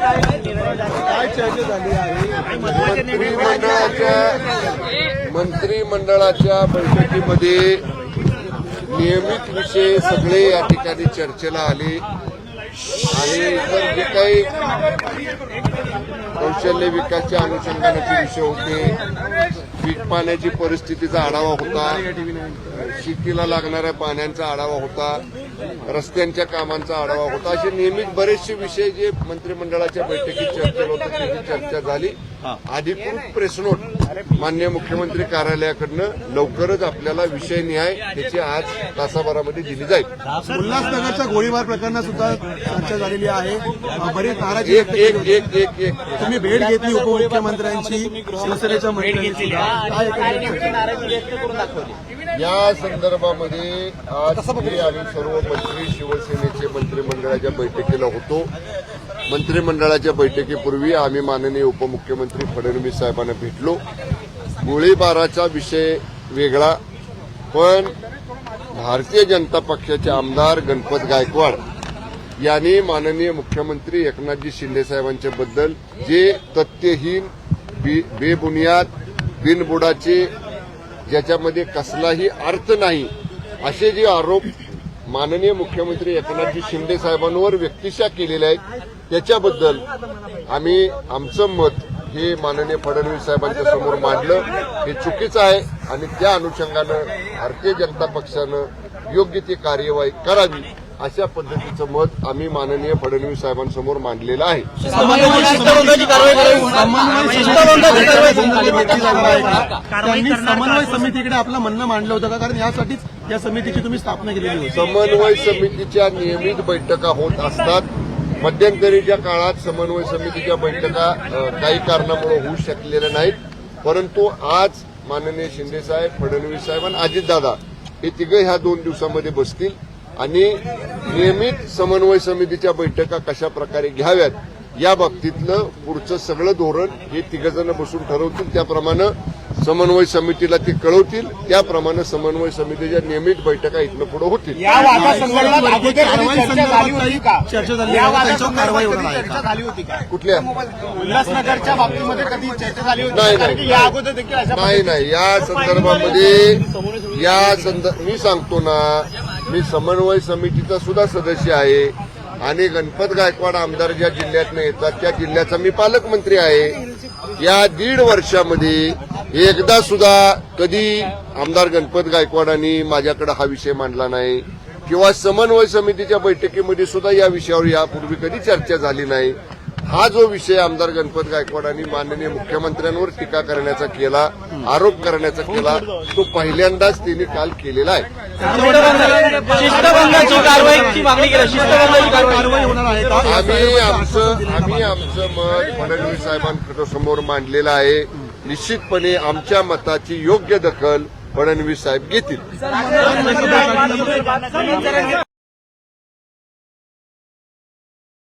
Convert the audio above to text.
काय चर्चा झाली मंत्रिमंडळाच्या मंत्रिमंडळाच्या बैठकीमध्ये नियमित विषय सगळे या ठिकाणी चर्चेला आले. आणि इतर जे काही कौशल्य विकासच्या अनुषंगानाचे विषय होते पीक पाण्याची परिस्थितीचा आढावा होता शेतीला लागणाऱ्या पाण्याचा आढावा होता रस्त्यांच्या कामांचा आढावा होता. असे नियमित बरेचसे विषय जे मंत्रिमंडळाच्या बैठकीत चर्चेला होते त्याची चर्चा झाली. अधिकृत प्रेसनोट मान्य मुख्यमंत्री कार्यालयाकडनं लवकरच आपल्याला विषय निहाय त्याची आज तासाभरामध्ये दिली जाईल. उल्हासनगरच्या गोळीबार प्रकरणात सुद्धा चर्चा झालेली आहे. बरीच नाराजी एक व्यक्त एक एक एक एक. तुम्ही भेट घेतली उपमुख्यमंत्र्यांची शिवसेनेच्या? या संदर्भामध्ये आज मी आम्ही सर्व मंत्री शिवसेनेचे मंत्रिमंडळाच्या बैठकीला होतो. मंत्रिमंडळाच्या बैठकीपूर्वी आम्ही माननीय उपमुख्यमंत्री फडणवीस साहेबांना भेटलो. गोळीबाराचा विषय वेगळा पण भारतीय जनता पक्षाचे आमदार गणपत गायकवाड यांनी माननीय मुख्यमंत्री एकनाथजी शिंदे साहेबांच्या बद्दल जे तथ्यहीन बे- बेबुनियाद बिनबुडाचे ज्याच्यामध्ये कसलाही अर्थ नाही असे जे आरोप माननीय मुख्यमंत्री एकनाथजी शिंदे साहेबांवर व्यक्तिशा केलेले आहेत त्याच्याबद्दल आम्ही आमचं मत हे माननीय फडणवीस साहेबांच्या समोर मांडलं. हे चुकीचं आहे आणि त्या अनुषंगानं भारतीय जनता पक्षानं योग्य ती कार्यवाही करावी अशा पद्धतीचं मत आम्ही माननीय फडणवीस साहेबांसमोर मांडलेलं आहे. समन्वय समितीकडे आपलं म्हणणं मांडलं होतं का? कारण यासाठीच या समितीची तुम्ही स्थापना केलेली होती. समन्वय समितीच्या नियमित बैठका होत असतात. मध्यंतरीच्या काळात समन्वय समितीच्या बैठका काही कारणामुळे होऊ शकलेल्या नाहीत. परंतु आज माननीय शिंदेसाहेब फडणवीस साहेब आणि अजितदादा हे तिघं ह्या दोन दिवसामध्ये बसतील आणि नियमित समन्वय समितीच्या बैठका कशा प्रकारे घ्याव्यात या बाबतीतलं पुढचं सगळं धोरण हे तिघजण बसून ठरवतील. त्याप्रमाणे समन्वय समितीला ते कळवतील. त्याप्रमाणे समन्वय समितीच्या नियमित बैठका इथनं पुढे होतील. कुठल्या? उल्हासनगरच्या बाबतीमध्ये कधी चर्चा झाली होती? नाही, का? कारण नाही. की या अगोदर देखील अशा नाही नाही. या संदर्भामध्ये या संदर्भ मी सांगतो ना मी समन्वय समितीचा सुद्धा सदस्य आहे. आणि गणपत गायकवाड आमदार ज्या जिल्ह्यातनं येतात त्या जिल्ह्याचा मी पालकमंत्री आहे. या दीड वर्षामध्ये एकदा सुद्धा कधी आमदार गणपत गायकवाडांनी माझ्याकडे हा विषय मांडला नाही किंवा समन्वय समितीच्या बैठकीमध्ये सुद्धा या विषयावर यापूर्वी कधी चर्चा झाली नाही. हा जो विषय आमदार गणपत गायकवाडांनी माननीय मुख्यमंत्र्यांवर टीका करण्याचा केला आरोप करण्याचा केला तो पहिल्यांदाच त्यांनी काल केलेला आहे. शिस्तभंगाची कारवाईची मागणी केली. शिस्तभंगाची कारवाई कारवाई होणार आहे का? आम्ही आमचं आम्ही आमचं मत फडणवीस साहेबांकडे समोर मांडलेलं आहे. निश्चितपणे आमच्या मताची योग्य दखल फडणवीस साहेब घेतील.